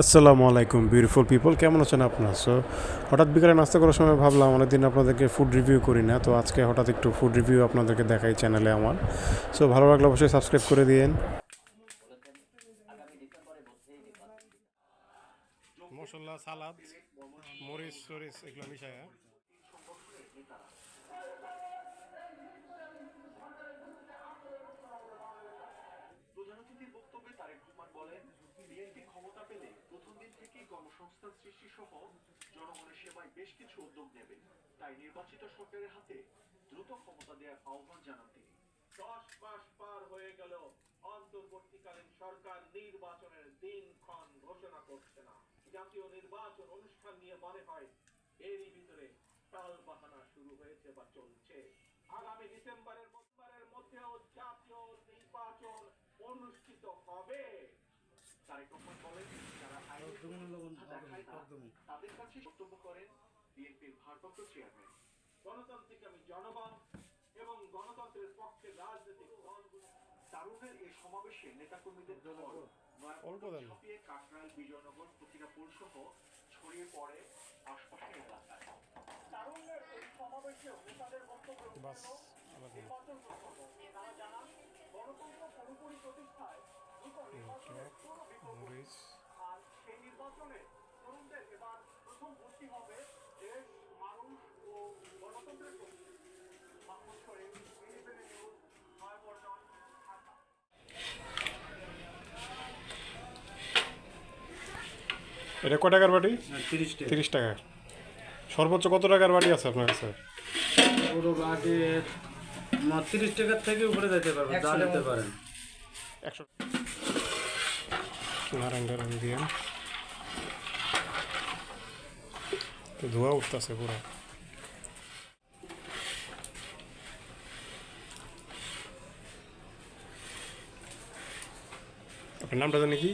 আসসালামু আলাইকুম beautiful people কেমন আছেন আপনার? সো হঠাৎ বিকালে নাস্তা করার সময় ভাবলাম অনেকদিন আপনাদেরকে ফুড রিভিউ করি না তো আজকে হঠাৎ একটু ফুড রিভিউ আপনাদেরকে দেখাই চ্যানেলে আমার। সো ভালো লাগলে অবশ্যই সাবস্ক্রাইব করে দিয়েন। মশলা সালাদ মরিচ সরিচ এগুলো মিশায় বক্তব্যে তারেক রহমান বলেন বিএনপি ক্ষমতা দিন থেকেই কর্মসংস্থান সৃষ্টি সহ জনগণের সেবায় বেশ কিছু উদ্যোগ নেবে তাই নির্বাচিত সরকারের হাতে দ্রুত ক্ষমতা দেওয়ার আহ্বান জানান তিনি। দশ মাস পার হয়ে গেল, অন্তর্বর্তীকালীন সরকার নির্বাচনের দিনক্ষণ ঘোষণা করছে না। জাতীয় নির্বাচন অনুষ্ঠান নিয়ে মনে হয় এরই ভিতরে টাল বাহানা শুরু হয়েছে বা চলছে। আগামী ডিসেম্বরের মধ্যেও জাতীয় নির্বাচন অনুষ্ঠিত হবে তারেক রহমান বলেন যারা আইনের প্রতি শ্রদ্ধা দেখায় না তাদের কাছে বক্তব্য করেন বিএনপির ভারপ্রাপ্ত চেয়ারম্যান। গণতান্ত্রিক আমি জনগণ এবং গণতন্ত্রের পক্ষে রাজনৈতিক দলগুলো তারুণের এই সমাবেশে নেতাকর্মীদের ছাপিয়ে কাকরাইল বিজয়নগর ফকিরাপুর সহ ছড়িয়ে পড়ে আশপাশের এলাকায় তারুণের এই সমাবেশে নেতাদের বক্তব্য নির্বাচন তারা জানান গণতন্ত্র পুরোপুরি প্রতিষ্ঠায় নির্বাচনের বিকল্প নির্বাচনে তরুণদের এবার প্রথম ভর্তি হবে দেশ মানুষ ও গণতন্ত্রের প্রতি মাহমুদ শরীফ ইন্ডিপেন্ডেন্ট নিউজ নয়াপল্টন ঢাকা। এটা কয় টাকার বাটি? তিরিশ টাকা। টাকার সর্বোচ্চ কত টাকার বাটি আছে আপনার কাছে? পুরো বাটি তিরিশ টাকার থেকে উপরে যেতে পারবেন যা নিতে পারেন। একশো নারায়ণ দিয়ে। তো ধোয়া উঠতেছে পুরো আপনার নামটা জানি কি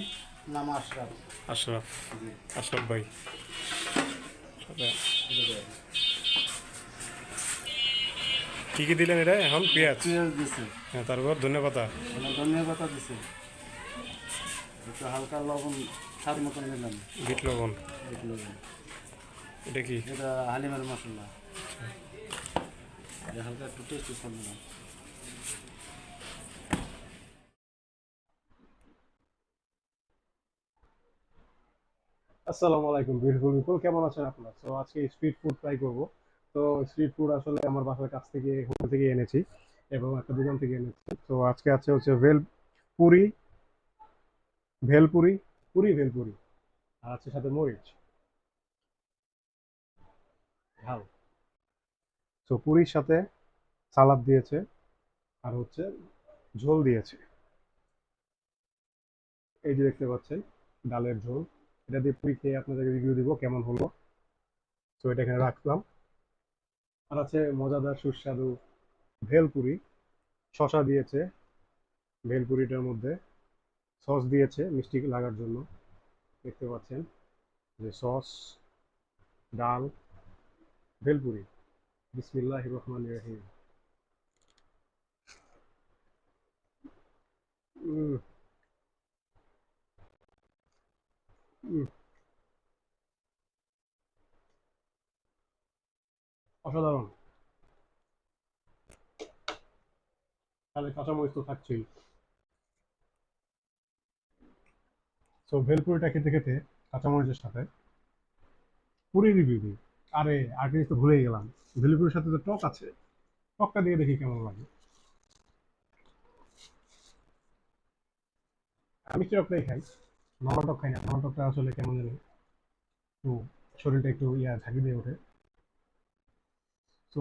নাম আশরাফ আশরাফ আশরাফ ভাই। কি কি দিলেন এটা এখন? পেঁয়াজ? পেঁয়াজ দিছে। হ্যাঁ তারপর ধন্যবাদ মানে ধনিয়া পাতা দিছে। একটু হালকা লবণ স্বাদ মতন নিলাম বিট লবণ। এক লবণ। এটা কি? এটা হালিমের মশলা। এটা হালকা একটু টেস্টি দিলাম। আসসালামু আলাইকুম বিউটিফুল পিপল কেমন আছেন আপনারা? তো আজকে স্ট্রিট ফুড ট্রাই করব। তো স্ট্রিট ফুড আসলে আমার বাসার কাছ থেকে হোটেল থেকে এনেছি এবং একটা দোকান থেকে এনেছি। তো আজকে আছে হচ্ছে ভেল পুরি ভেলপুরি পুরি ভেলপুরি আর আছে সাথে মরিচ। ঝাল তো পুরির সাথে সালাদ দিয়েছে আর হচ্ছে ঝোল দিয়েছে। এই যে দেখতে পাচ্ছেন, ডালের ঝোল। এটা দিয়ে পুরি খেয়ে আপনাদেরকে রিভিউ দিব কেমন হলো। তো এটা এখানে রাখলাম। আর আছে মজাদার সুস্বাদু ভেলপুরি। শশা দিয়েছে। ভেলপুরিটার মধ্যে সস দিয়েছে মিষ্টি লাগার জন্য। দেখতে পাচ্ছেন যে সস, ডাল ভেলপুরি বিসমিল্লাহ রহমান রহিম। অসাধারণ। তাহলে কাঁচামরিচ তো থাকছেই। তো ভেলপুরিটা খেতে খেতে কাঁচামরিচের সাথে পুরি রিভিউ দিই। আরে জিনিস তো ভুলেই গেলাম। ভেলপুরির সাথে তো টক আছে। টকটা দিয়ে দেখি কেমন লাগে। আমি টকটাই খাই। নর্মাল টক খাই না। নর্মাল টকটা আসলে কেমন জানি একটু শরীরটা একটু ইয়া ঝাঁকি দিয়ে ওঠে। তো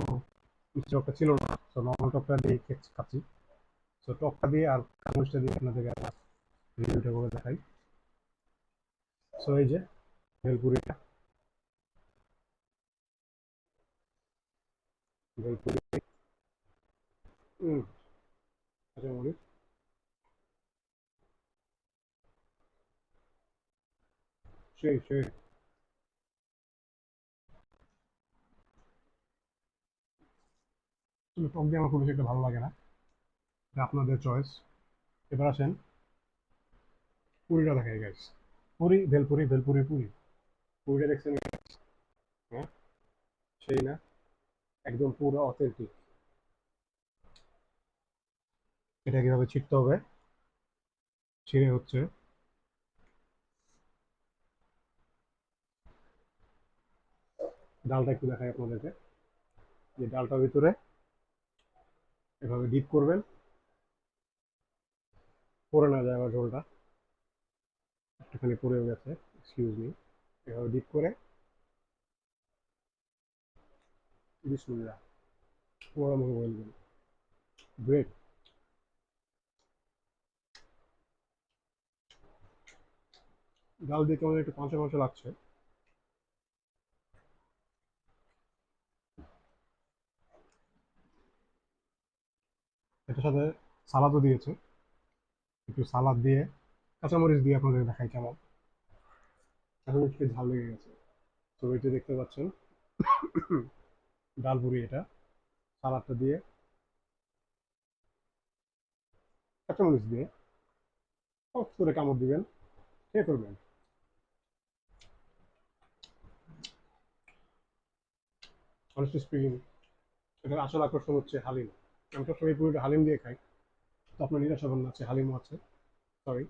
মিষ্টি টকটা ছিল না। তো নর্মাল টকটা দিয়ে খাচ্ছি। তো টকটা দিয়ে আর কাঁচামরিচটা দিয়ে আপনাদেরকে রিভিউটা করে দেখাই। সো এই যে ভেলপুরিটা। ভেলপুরি হুম কাঁচামরিচ সেই সেই টক দিয়ে আমার খুব বেশি একটা ভালো লাগে না। এটা আপনাদের চয়েস এবার আসেন পুরিটা দেখাই গাইস পুরি, ভেলপুরি ভেলপুরি, পুরি। পুরিটা দেখছেন হ্যাঁ? সেই না? একদম পুরো অথেন্টিক এটা কীভাবে ছিটতে হবে? ছিঁড়ে হচ্ছে। ডালটা একটু দেখাই আপনাদেরকে। যে ডালটার ভিতরে এভাবে ডিপ করবেন। পরে না যায় আমার ঝোলটা। একটুখানি পড়ে গেছে এক্সকিউজ মি এভাবে ডিপ করে বিসমিল্লাহ। পুরো মুখে বলবেন গ্রেট ডাল দিয়ে কেমন একটু পাঁচা পাঁচা লাগছে। এটার সাথে সালাদও দিয়েছে। একটু সালাদ দিয়ে, কাঁচামরিচ দিয়ে আপনাদের দেখাই কেমন। এখন একটু ঝাল লেগে গেছে। তো এটা দেখতে পাচ্ছেন। ডাল পুরি এটা, সালাদটা দিয়ে। কাঁচামরিচ দিয়ে। অফ করে কামড় দিবেন, খেয়ে করবেন অনেস্টলি স্পিকিং এটার আসল আকর্ষণ হচ্ছে হালিম। আমি সবসময় পুরিটা হালিম দিয়ে খাই। তো আপনার নিরাশ হবেন না আছে হালিমও আছে। সরি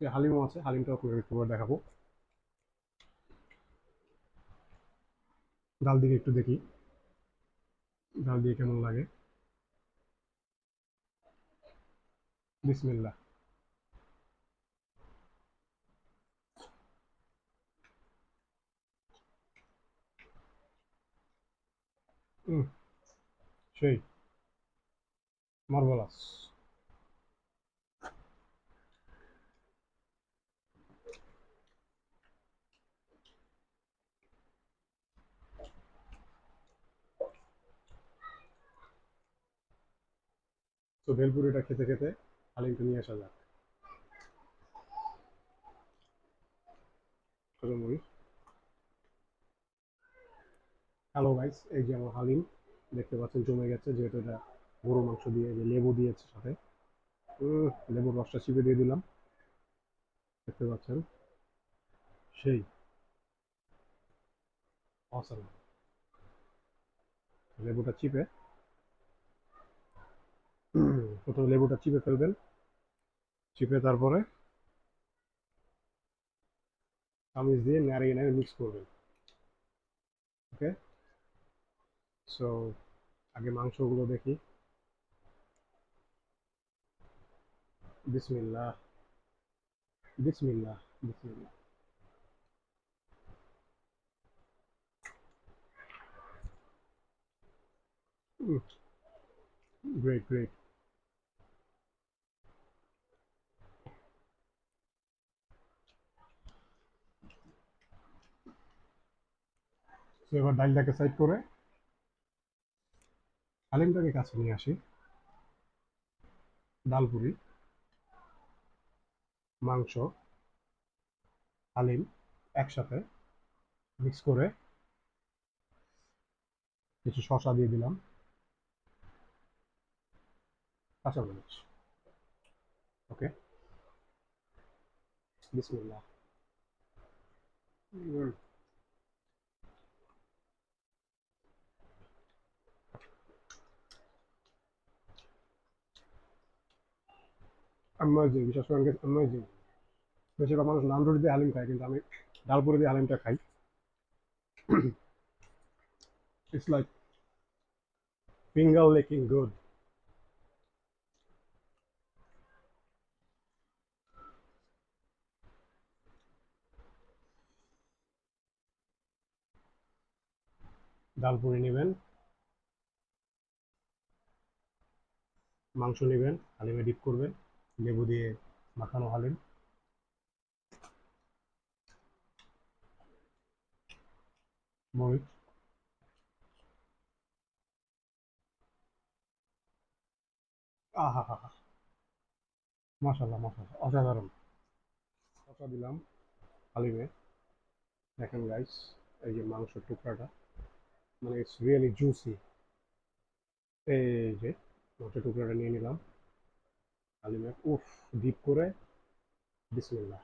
হালিমও আছে, হালিমটাও একটু দেখাবো। ডাল দিকে একটু দেখি। ডাল দিয়ে কেমন লাগে? বিসমিল্লা সেই মার্ভেলাস তো ভেলপুরিটা খেতে খেতে হালিমটা নিয়ে আসা যাক। হ্যালো গাইস, এই যে আমার হালিম, দেখতে পাচ্ছেন জমে গেছে, যেহেতু এটা গরু মাংস দিয়ে যে লেবু দিয়েছে সাথে। লেবুর রসটা চিপে দিয়ে দিলাম। দেখতে পাচ্ছেন? সেই। লেবুটা চিপে। প্রথমে লেবুটা চিপে ফেলবেন। চিপে তারপরে চামিচ দিয়ে নাড়িয়ে নাড়িয়ে মিক্স করবেন। ওকে সো আগে মাংসগুলো দেখি। বিসমিল্লাহ। বিসমিল্লাহ বিসমিল্লাহ। গ্রেট গ্রেট তো এবার ডালটাকে সাইড করে হালিমটাকে কাছে নিয়ে আসি। ডাল পুরি মাংস, হালিম একসাথে মিক্স করে কিছু শসা দিয়ে দিলাম। কাঁচামরিচ ওকে। বিসমিল্লাহ। অ্যামেজিং বিশেষ করে বেশিরভাগ মানুষ দিয়ে খায়, কিন্তু আমি ডাল পুরি দিয়ে হালিমটা খাই। It's like finger licking good dal puri নেবেন। মাংস নেবেন, হালিমে ডিপ করবেন। লেবু দিয়ে মাখানো হালিম মরিচ। আহা হা হা মাসাল্লাহ মাসাল্লাহ অসাধারণ। কষা দিলাম হালিমে। দেখেন গাইস এই যে মাংসের টুকরাটা মানে ইটস রিয়েলি জুসি এই যে মাংসের টুকরাটা নিয়ে নিলাম। আলিমেক উফ ডিপ করে বিসমিল্লাহ।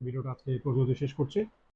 ভিডিওটা আজকে এই পর্যন্ত শেষ করছি।